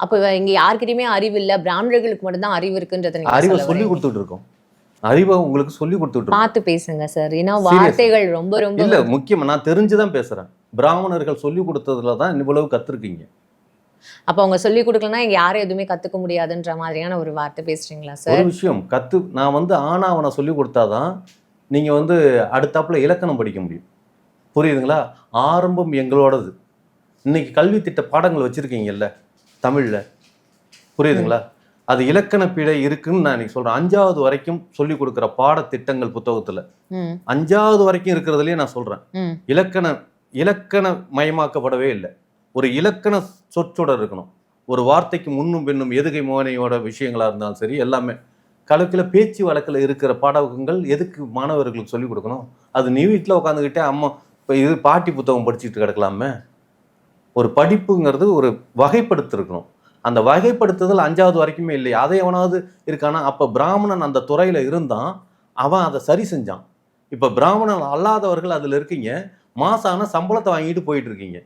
அப்ப இங்க யார்கிட்டயுமே அறிவு இல்ல. பிராமணர்களுக்கு மட்டும்தான் அறிவு இருக்குன்றத அறிவை சொல்ல. கொடுத்துட்டு இருக்கோம் அறிவை உங்களுக்கு சொல்லி கொடுத்துட்டு பார்த்து பேசுங்க சார் ஏன்னா. வார்த்தைகள் ரொம்ப ரொம்ப இல்ல முக்கியமா நான் தெரிஞ்சுதான் பேசுறேன். பிராமணர்கள் சொல்லி கொடுத்ததுல தான் இவ்வளவு கத்துருக்கீங்க. அப்ப அவங்க சொல்லி கொடுக்கலன்னா இங்க யாரும் எதுவுமே கத்துக்க முடியாதுன்ற மாதிரியான ஒரு வார்த்தை பேசுறீங்களா ஒரு சார் விஷயம் கத்து நான் வந்து ஆனாவனை சொல்லி கொடுத்தாதான் நீங்க வந்து அடுத்தாப்புல இலக்கணம் படிக்க முடியும். புரியுதுங்களா? ஆரம்பம் எங்களோடது. இன்னைக்கு கல்வி திட்ட பாடங்கள் வச்சிருக்கீங்கல்ல தமிழ்ல. புரியுதுங்களா? அது இலக்கண பிழை இருக்குன்னு நான் இன்னைக்கு சொல்றேன். அஞ்சாவது வரைக்கும் சொல்லி கொடுக்குற பாடத்திட்டங்கள் புத்தகத்துல. அஞ்சாவது வரைக்கும் இருக்கிறதுலயே நான் சொல்றேன். இலக்கண இலக்கண மயமாக்கப்படவே இல்லை. ஒரு இலக்கண சொற்றொடர் இருக்கணும். ஒரு வார்த்தைக்கு முன்னும் பின்னும் எதுகை மோனையோட விஷயங்களா இருந்தாலும் சரி எல்லாமே. கலக்கில் பேச்சு வழக்கில் இருக்கிற பாடகங்கள் எதுக்கு மாணவர்களுக்கு சொல்லிக் கொடுக்கணும்? அது நீ வீட்டில் உட்காந்துக்கிட்டே அம்மா இப்போ இது பாட்டி புத்தகம் படிச்சுட்டு கிடக்கலாமே. ஒரு படிப்புங்கிறது ஒரு வகைப்படுத்திருக்கணும். அந்த வகைப்படுத்துதல் அஞ்சாவது வரைக்குமே இல்லை அதை எவனாவது இருக்கானா? அப்போ பிராமணன் அந்த துறையில் இருந்தான். அவன் அதை சரி செஞ்சான். இப்போ பிராமணன் அல்லாதவர்கள் அதில் இருக்கீங்க. மாசான சம்பளத்தை வாங்கிட்டு போயிட்டு இருக்கீங்க.